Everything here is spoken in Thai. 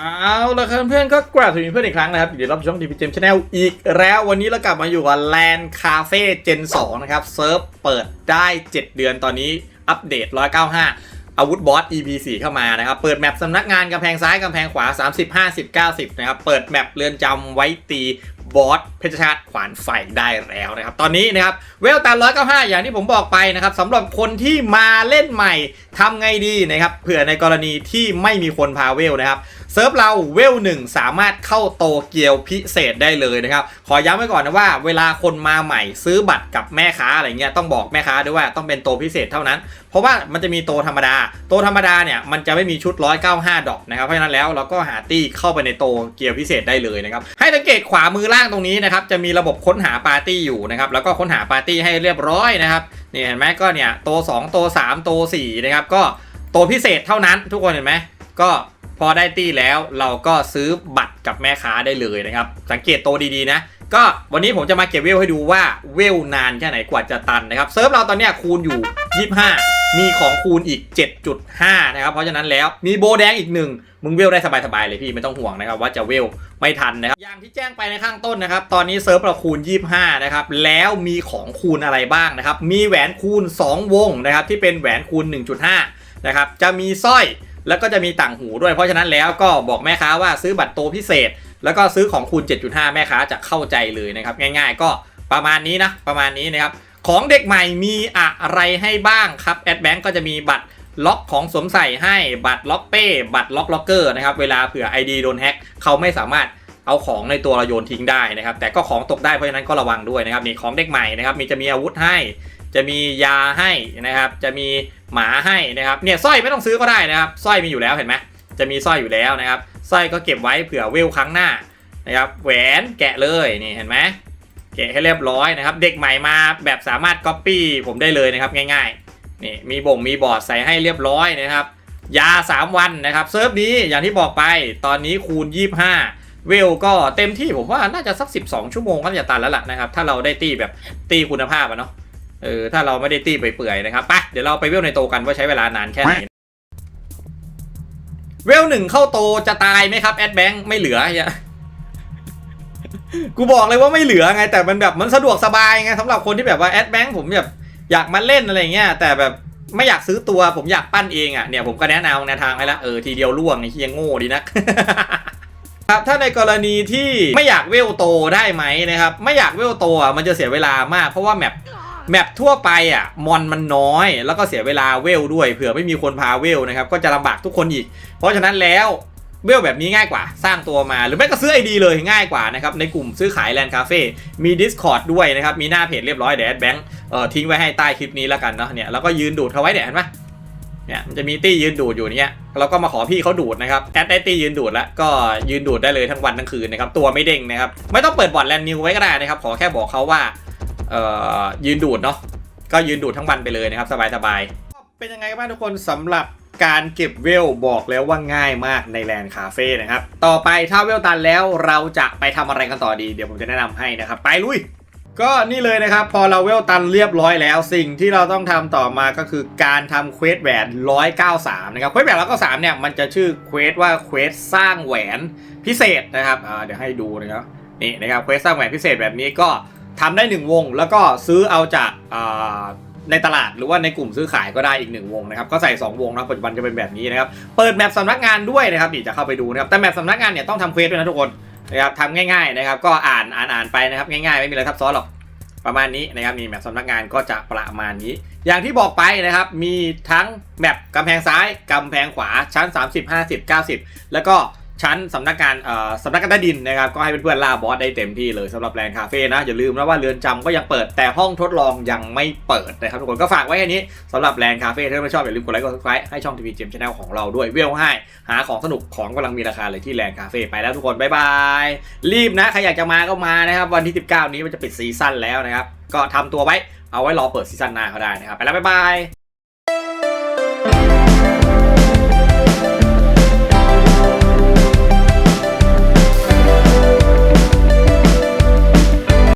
เอาละครับเพื่อนก็กราบถึงเพื่อนอีกครั้งนะครับอยู่ในรับช่องดีพีเจมชาแนลอีกแล้ววันนี้เรากลับมาอยู่กับแลนด์คาเฟ่เจน2นะครับ เซิร์ฟเปิดได้ 7 เดือนตอนนี้อัปเดต 195 อาวุธบอส EP 4เข้ามานะครับ เปิดแมปสำนักงานกำแพงซ้ายกำแพงขวา 30 50 90 นะครับ เปิดแมปเรือนจำไว้ตี บอสเพชรชาติขวานไฟได้แล้วนะครับ ตอนนี้นะครับเวลตัน195อย่างที่ผมบอกไปนะครับสำหรับคนที่มาเล่นใหม่ทำไงดีนะครับเผื่อในกรณีที่ไม่มีคนพาเวลนะครับเซิร์ฟเราเวลหนึ่งสามารถเข้าโตเกียวพิเศษได้เลยนะครับ ขอย้ำไว้ก่อนนะว่า เวลาคนมาใหม่ซื้อบัตรกับแม่ค้าอะไรเงี้ยต้องบอกแม่ค้าด้วยว่าต้องเป็นโตพิเศษเท่านั้น เพราะว่ามันจะมีโตธรรมดา โตธรรมดาเนี่ยมันจะไม่มีชุด 195 ดอกนะครับเพราะฉะนั้นแล้วเราก็หาตี้เข้าไปในโตเกียวพิเศษได้เลยนะครับให้สังเกตขวามือล่างตรงนี้นะครับจะมีระบบค้นหาปาร์ตี้อยู่นะครับแล้วก็ค้นหาปาร์ตี้ให้เรียบร้อยนะครับนี่เห็นไหมก็เนี่ยโต2โต3โต4นะครับก็โตพิเศษเท่านั้นทุกคนเห็นไหมก็พอได้ตี้แล้วเราก็ซื้อบัตรกับแม่ค้าได้เลยนะครับ สังเกตโตดีๆนะ ก็วันนี้ผมจะมาเก็บเวลให้ดูว่าเวลนานแค่ไหนกว่าจะตันนะครับเซิร์ฟเราตอนนี้คูณอยู่ 25 มีของคูณอีก 7.5 นะครับ เพราะฉะนั้นแล้วมีโบแดงอีกหนึ่งมึงเวลได้สบายๆเลยพี่ไม่ต้องห่วงนะครับว่าจะเวลไม่ทันนะครับอย่างที่แจ้งไปในข้างต้นนะครับ ตอนนี้เซิร์ฟเราคูณ 25 นะครับ แล้วมีของคูณอะไรบ้างนะครับ มีแหวนคูณ 2 วงนะครับ ที่เป็นแหวนคูณ 1.5 นะครับ จะมีสร้อยแล้วก็จะมีต่างหูด้วย เพราะฉะนั้นแล้วก็บอกแม่ค้าว่าซื้อบัตรโตพิเศษ แล้วก็ซื้อของคูณ 7.5 แม่ค้าจะเข้าใจเลยนะครับ ง่าย ๆ ก็ประมาณนี้นะประมาณนี้นะครับ ของเด็กใหม่มีอะไรให้บ้างครับแอดแบงก์ก็จะมีบัตรล็อกของสวมใส่ให้บัตรล็อกเป้ บัตรล็อกล็อกเกอร์นะครับเวลาเผื่อ ID โดนแฮ็กเขาไม่สามารถเอาของในตัวเราโยนทิ้งได้นะครับ แต่ก็ของตกได้เพราะฉะนั้นก็ระวังด้วยนะครับนี่ของเด็กใหม่นะครับมีจะมีอาวุธให้ จะมียาให้นะครับ จะมีหมาให้นะครับเนี่ยสร้อยไม่ต้องซื้อก็ได้นะครับสร้อยมีอยู่แล้วเห็นไหมจะมีสร้อยอยู่แล้วนะครับสร้อยก็เก็บไว้เผื่อเวลครั้งหน้านะครับแหวนแกะเลยนี่เห็นไหม แกะให้เรียบร้อยนะครับ เด็กใหม่มาแบบสามารถก๊อปปี้ผมได้เลยนะครับง่ายๆนี่มีบ่งมีบอร์ดใส่ให้เรียบร้อยนะครับ ยา 3 วันนะครับเซิร์ฟนี้อย่างที่บอกไปตอนนี้คูณ 25 เวลก็เต็มที่ผมว่าน่าจะสัก 12 ชั่วโมงก็จะตันแล้วล่ะนะครับ ถ้าเราได้ตีแบบตีคุณภาพอะเนาะเออถ้าเราไม่ได้ตีไปเปื่อยๆนะครับไปเดี๋ยวเราไปเวลในโตกันว่าใช้เวลานานแค่ไหนเวลหนึ่งเข้าโตจะตายไหมครับแอดแบงค์ไม่เหลือ กูบอกเลยว่าไม่เหลือไง แต่มันแบบมันสะดวกสบายไงสำหรับคนที่แบบว่าแอดแบงค์ผมแบบอยากมาเล่นอะไรเงี้ยแต่แบบไม่อยากซื้อตัวผมอยากปั้นเองอะเนี่ยผมก็แนะนำแนวทางให้ละเออทีเดียวล่วงไอ้เฮียงโง่ดีนักครับถ้าในกรณีที่ไม่อยากเวลโตได้ไหมนะครับไม่อยากเวลโตอะมันจะเสียเวลามาก เพราะว่าแมปแมปทั่วไปอะมอนมันน้อย แล้วก็เสียเวลาเวลด้วยเผื่อไม่มีคนพาเวลนะครับก็จะลำบากทุกคนอีก เพราะฉะนั้นแล้ว เวลแบบนี้ง่ายกว่า สร้างตัวมาหรือไม่ก็ซื้อไอดีเลยง่ายกว่านะครับ ในกลุ่มซื้อขายแลนด์คาเฟ่มี Discord ด้วยนะครับ มีหน้าเพจเรียบร้อยเดี๋ยวแอดแบงค์เอ่อทิ้งไว้ให้ใต้คลิปนี้แล้วกันเนาะเนี่ยแล้วก็ยืนดูดเขาไว้เนี่ยเห็นไหมเนี่ยมันจะมีตี้ยืนดูดอยู่เนี่ยเราก็มาขอพี่เขาดูดนะครับแอดได้ตี้ยืนดูดแล้วก็ยืนดูดได้เลยทั้งวันทั้งคืนนะครับตัวไม่เด้งนะครับไม่ต้องเปิดบอร์ดแลนด์นิวไว้ก็ได้นะครับขอแค่บอกเขาว่าเอ่อยืนดูดเนาะก็ยืนดูดทั้งวันไปเลยนะครับสบายๆเป็นยังไงบ้างทุกคนสำหรับ การเก็บเวลบอกแล้วว่าง่ายมากในแลนด์คาเฟ่นะครับ ต่อไปถ้าเวลตันแล้วเราจะไปทำอะไรกันต่อดี เดี๋ยวผมจะแนะนำให้นะครับ ไปลุย ก็นี่เลยนะครับ พอเราเวลตันเรียบร้อยแล้ว สิ่งที่เราต้องทำต่อมาก็คือการทำเควสแหวน 193 นะครับ เควสแหวน193เนี่ยมันจะชื่อเควสว่าเควสสร้างแหวนพิเศษนะครับเดี๋ยวให้ดูนะครับนี่นะครับเควสสร้างแหวนพิเศษแบบนี้ก็ทำได้ 1 วง แล้วก็ซื้อเอาจากา ในตลาดหรือว่าในกลุ่มซื้อขายก็ได้อีก 1 วงนะครับก็ใส่ 2 วงนะปัจจุบันจะเป็นแบบนี้นะครับเปิดแมปสำนักงานด้วยนะครับนี่จะเข้าไปดูนะครับแต่แมปสำนักงานเนี่ยต้องทำเควสด้วยนะทุกคนนะครับทำง่ายๆนะครับก็อ่านอ่านอ่านไปนะครับง่ายๆ ไม่มีอะไรซับซ้อนหรอกประมาณนี้นะครับมีแมปสำนักงานก็จะประมาณนี้ อย่างที่บอกไปนะครับมีทั้งแมปกำแพงซ้ายกำแพงขวาชั้น 30 50 90 แล้วก็ ชั้นสำนักงานเอ่อสำนักงานใต้ดินนะครับก็ให้เพื่อนๆล่าบอสได้เต็มที่เลยสำหรับแลนด์คาเฟ่นะอย่าลืมนะว่าเรือนจำก็ยังเปิดแต่ห้องทดลองยังไม่เปิดนะครับทุกคนก็ฝากไว้แค่นี้สำหรับแลนด์คาเฟ่ถ้าไม่ชอบอย่าลืมกดไลค์กดซับสไครต์ให้ช่องทีวีเจมชาแนลของเราด้วยเวลให้หาของสนุกของกำลังมีราคาเลยที่แลนด์คาเฟ่ไปแล้วทุกคนบ๊ายบายรีบนะใครอยากจะมาก็มานะครับวันที่ 19 นี้มันจะปิดซีซั่นแล้วนะครับก็ทำตัวไว้เอาไว้รอเปิดซีซั่นหน้าเขาได้นะครับไปแล้วบ๊ายบาย